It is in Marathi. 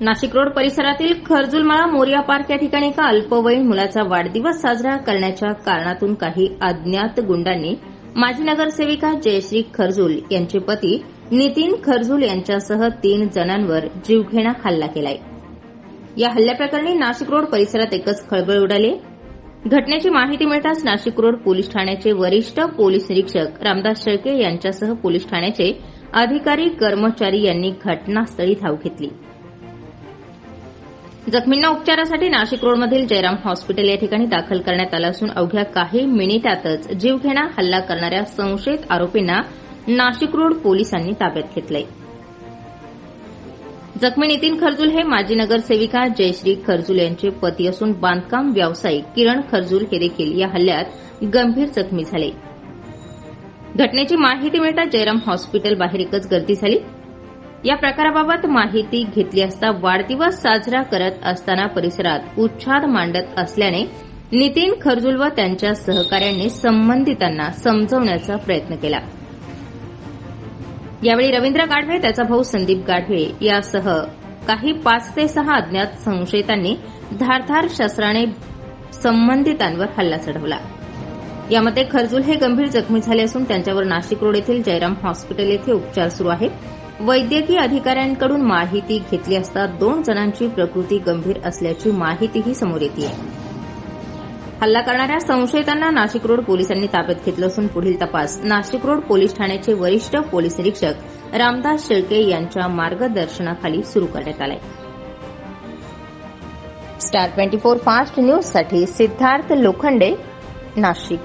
नाशिक रोड परिसरातील खरजुलमाळा मोरिया पार्क या ठिकाणी एका अल्पवयीन मुलाचा वाढदिवस साजरा करण्याच्या कारणातून काही अज्ञात गुंडांनी माजी नगरसेविका जयश्री खरजुल यांचे पती नितीन खरजुल यांच्यासह तीन जणांवर जीवघेणा हल्ला केलाय. या हल्ल्याप्रकरणी नाशिक रोड परिसरात एकच खळबळ उडाली. घटनेची माहिती मिळताच नाशिक रोड पोलीस ठाण्याचे वरिष्ठ पोलीस निरीक्षक रामदास शेळके यांच्यासह पोलीस ठाण्याचे अधिकारी कर्मचारी यांनी घटनास्थळी धाव घेतली. जखमींना उपचारासाठी नाशिक रोडमधील जयराम हॉस्पिटल या ठिकाणी दाखल करण्यात आलं असून अवघ्या काही मिनिटातच जीवघेणा हल्ला करणाऱ्या संशयित आरोपींना नाशिक रोड पोलिसांनी ताब्यात घेतलंय. जखमी नितीन खरजुल हे माजी नगरसेविका जयश्री खरजुल यांचे पती असून बांधकाम व्यावसायिक किरण खरजुल हे देखील या हल्ल्यात गंभीर जखमी झाले. घटनेची माहिती मिळताच जयराम हॉस्पिटल बाहेर एकच गर्दी झाली. या प्रकाराबाबत माहिती घेतली असता वाढदिवस साजरा करत असताना परिसरात उच्छाद मांडत असल्याने नितीन खरजुल व त्यांच्या सहकाऱ्यांनी संबंधितांना समजवण्याचा प्रयत्न केला. यावेळी रवींद्र गाढवे त्याचा भाऊ संदीप गाढवे यासह काही पाच ते सहा अज्ञात संशयितांनी धारधार शस्त्राने संबंधितांवर हल्ला चढवला. यामध्ये खरजुल हे गंभीर जखमी झाले असून त्यांच्यावर नाशिक रोड येथील जयराम हॉस्पिटल येथे उपचार सुरू आहेत वैद्यकीय अधिकाऱ्यांकडून माहिती घेतली असता दोन जणांची प्रकृती गंभीर असल्याची माहितीही समोर येते हल्ला करणाऱ्या संशयितांना नाशिक रोड पोलिसांनी ताब्यात घेतलं असून पुढील तपास नाशिक रोड पोलीस ठाण्याचे वरिष्ठ पोलीस निरीक्षक रामदास शेळके यांच्या मार्गदर्शनाखाली सुरू करण्यात आलाय. स्टार ट्वेंटी फोर फास्ट न्यूजसाठी सिद्धार्थ लोखंडे नाशिक.